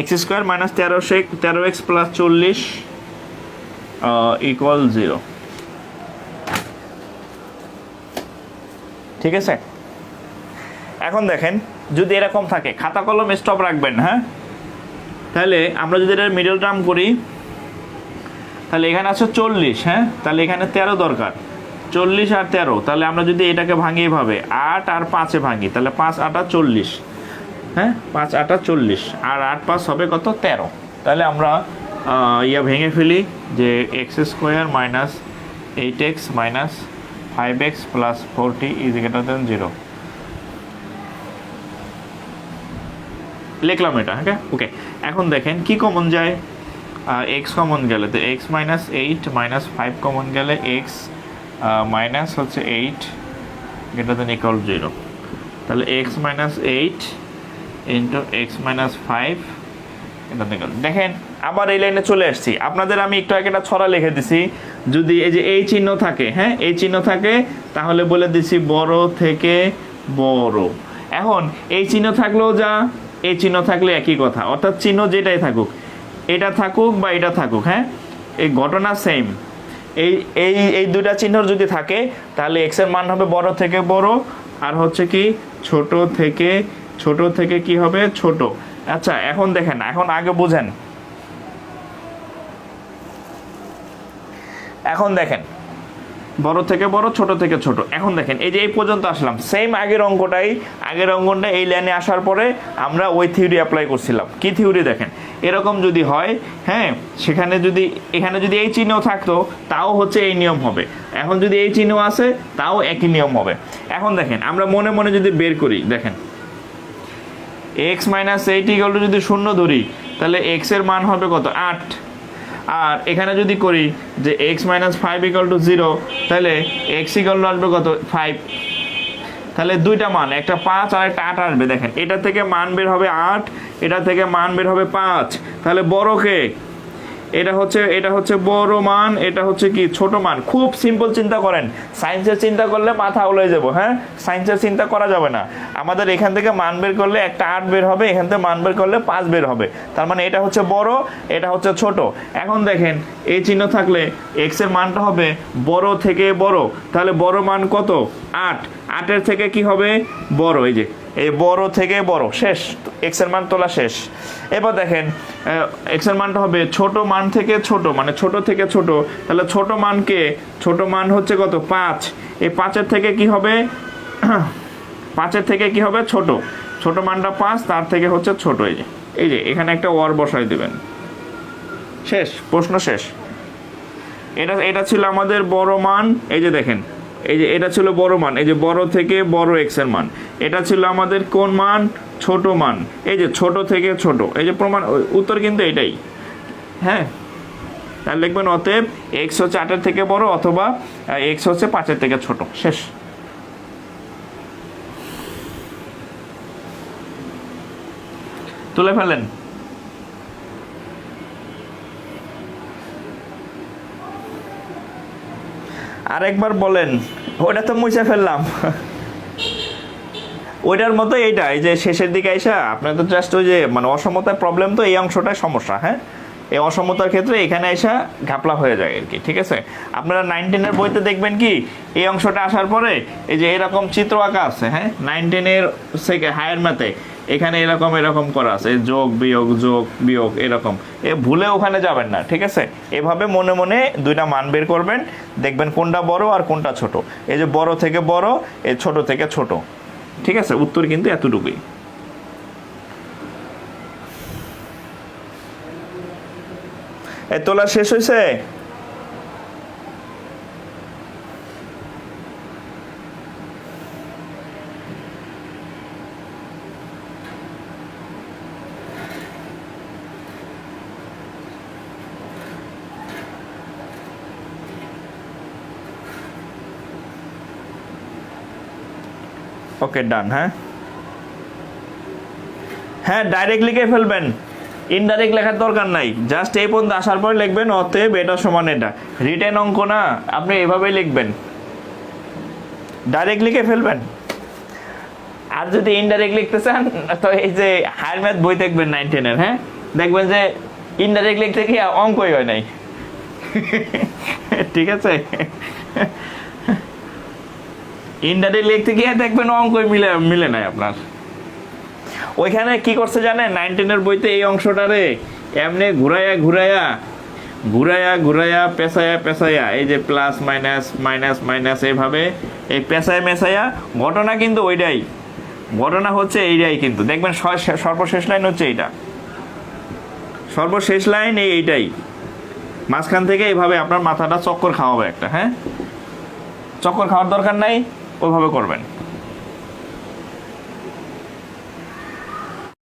X square minus তেরো তেরো x plus চল্লিশ ইকুয়াল জিরো ঠিক আছে? এখন দেখেন, যদি এরকম থাকে, খাতা কলম স্টপ রাখবেন হ্যাঁ? তাহলে আমরা যদি এটা মিডল টার্ম করি, তাহলে এখানে আছে চল্লিশ হ্যাঁ? তাহলে এখানে তেরো দরকার। চল্লিশ আর তেরো, তাহলে আমরা যদি এটাকে ভাঙি এভাবে, আট আর পাঁচে ভাঙি, তাহলে পাঁচ, আটা চল্লিশ। হ্যাঁ? পাঁচ, আটা চল্লিশ। আর আট পাঁচ হবে কত? তেরো। তাহলে আমরা ইয়া ভেঙে ফেলি যে X square minus eight X minus five X plus forty is greater than zero. লিখলাম এটা হ্যাঁ ওকে। এখন দেখেন, কি কমন যায়? এক্স কমন গেলে তো X minus eight minus five common গেলে এক্স মাইনাস হচ্ছে eight greater than equal zero তাহলে X minus eight into X minus five এটা দেখেন। আবার এই লাইনে চলে আসছি। আপনাদের আমি একটু আগে একটা ছড়া লিখে দিছি। যদি এই যে এই চিহ্ন থাকে হ্যাঁ এই চিহ্ন থাকে, তাহলে বলে দিছি বড় থেকে বড়। এখন, এই চিহ্ন থাকলেও যা, এই চিহ্ন থাকলে একই কথা। অর্থাৎ চিহ্ন যেটাই থাকুক, এটা থাকুক বা এটা থাকুক হ্যাঁ এই ঘটনা সেম এই এই এই দুইটা চিহ্ন যদি থাকে, তাহলে এক্সের মান হবে বড় থেকে বড়, আর হচ্ছে কি, ছোট থেকে ছোট থেকে কি হবে? ছোট। আচ্ছা এখন দেখেন, এখন আগে বুঝেন। এখন দেখেন। বড় থেকে বড়, ছোট থেকে ছোট। এখন দেখেন, এই যে এই পর্যন্ত আসলাম। সেম আগের অঙ্কটাই। আগের অঙ্কটা এই লাইনে আসার পরে আমরা ওই থিওরি অ্যাপ্লাই করছিলাম। কি থিওরি দেখেন? এরকম যদি হয় হ্যাঁ সেখানে যদি, এখানে যদি এই চিহ্ন থাকতো, তাও হচ্ছে এই নিয়ম হবে। এখন যদি এই চিহ্ন আসে, তাও একই নিয়ম হবে। এখন দেখেন, আমরা মনে মনে যদি বের করি, দেখেন। এক্স মাইনাস এইট ইকাল যদি শূন্য ধরি, তাহলে এক্সের মান হবে কত? আট। আর এখানে যদি করি যে X minus five equal to zero তাহলে এক্স ইকাল টু আসবে কত? ফাইভ তাহলে দুইটা মান, একটা পাঁচ আর একটা আট আসবে। দেখেন, এটা থেকে মান বের হবে আট, এটা থেকে মান বের হবে পাঁচ। তাহলে বড় কে? এটা হচ্ছে এটা হচ্ছে বড় মান, এটা হচ্ছে কি? ছোট মান। খুব সিম্পল চিন্তা করেন। সায়েন্সের চিন্তা করলে মাথা উলে যাব হ্যাঁ? সায়েন্সের চিন্তা করা যাবে না। আমাদের এখান থেকে মান বের করলে একটা আট বের হবে, এখান থেকে মান বের করলে পাঁচ বের হবে। তার মানে এটা হচ্ছে বড়, এটা হচ্ছে ছোট। এখন দেখেন, এই চিহ্ন থাকলে এক্সের মানটা হবে বড় থেকে বড়। তাহলে বড় মান কত? আট। আটের থেকে কি হবে? বড়। এই যে এই বড় থেকে বড়, শেষ এক্সের মান তোলা শেষ। এবার দেখেন এক্সের মানটা হবে ছোট মান থেকে ছোট মানে ছোট থেকে ছোট। তাহলে ছোট মানকে, ছোট মান হচ্ছে কত? পাঁচ। এই পাঁচের থেকে কি হবে? পাঁচের থেকে কি হবে? ছোট। ছোট মানটা পাঁচ, তার থেকে হচ্ছে ছোট। এই যে এই যে, এখানে একটা ওয়ার বসাই দেবেন। শেষ, প্রশ্ন শেষ। এটা এটা ছিল আমাদের বড় মান। এই যে দেখেন, এই যে, এটা ছিল বড় মান। এই যে বড় থেকে বড় এক্সের মান। এটা ছিল আমাদের কোন মান? ছোট মান। এই যে ছোট থেকে ছোট। এই যে প্রমাণ উত্তর কিন্তু এটাই। হ্যাঁ? তাহলে লিখবেন, অতএব এক্স হচ্ছে আটের থেকে বড় অথবা এক্স হচ্ছে পাঁচের থেকে ছোট। শেষ। তুলে ফেলেন। আরেকবার বলেন, ওটা তো মুছে ফেললাম। ওইটার মতো এইটা এই যে শেষের দিকে আইসা আপনার তো জাস্ট ওই যে মানে অসমতার প্রবলেম তো এই অংশটাই সমস্যা হ্যাঁ? এই অসমতার ক্ষেত্রে এখানে এসা ঘাপলা হয়ে যায় আর কি, ঠিক আছে? আপনারা নাইনটিনের বইতে দেখবেন কি, এই অংশটা আসার পরে এই যে এরকম চিত্র আঁকা আছে হ্যাঁ? নাইনটিনের থেকে হায়ার ম্যাথে এখানে এরকম এরকম করা আছে যোগ, বিয়োগ যোগ, বিয়োগ, এরকম। এ ভুলে ওখানে যাবেন না, ঠিক আছে? এভাবে মনে মনে দুইটা মান বের করবেন, দেখবেন কোনটা বড় আর কোনটা ছোট। এই যে বড় থেকে বড়, এই ছোট থেকে ছোট। ঠিক আছে উত্তর কিন্তু এতটুকুই। এই তোলা শেষ হয়েছে ওকে ডান হ্যাঁ হ্যাঁ ডাইরেক্ট লিখে ফেলবেন। ইনডাইরেক্ট লেখার দরকার নাই। জাস্ট এই পর্যন্ত আসার পরে লিখবেন, অতএব এটা সমান এটা। রিটেন অঙ্ক না, আপনি এভাবেই লিখবেন। ডাইরেক্ট লিখে ফেলবেন। আর যদি ইনডাইরেক্ট লিখতে চান, তো এই যে হায়ার ম্যাথ বই দেখবেন নাইন টেনের হ্যাঁ? দেখবেন যে ইনডাইরেক্ট লিখতে গিয়ে অঙ্কই হয় নাই। ঠিক আছে? ইনডাইরেক্ট লিখতে গিয়ে দেখবেন অঙ্কই মিলে মিলে নাই আপনার। ওইখানে কি করছে জানেন? নাইনটিনের বইতে এই অংশটারে এমনি ঘুরাইয়া ঘুরাইয়া ঘুরাইয়া ঘুরাইয়া পেঁচাইয়া পেঁচাইয়া এই যে প্লাস মাইনাস মাইনাস মাইনাস এইভাবে এই পেঁচায় মেশাইয়া ঘটনা কিন্তু ওইটাই। ঘটনা হচ্ছে এইটাই কিন্তু। দেখবেন সর্বশেষ লাইন হচ্ছে এইটা। সর্বশেষ লাইন এই এইটাই। মাঝখান থেকে এইভাবে আপনার মাথাটা চক্কর খাওয়াবে একটা হ্যাঁ? চক্কর খাওয়ার দরকার নাই। ওইভাবে করবেন।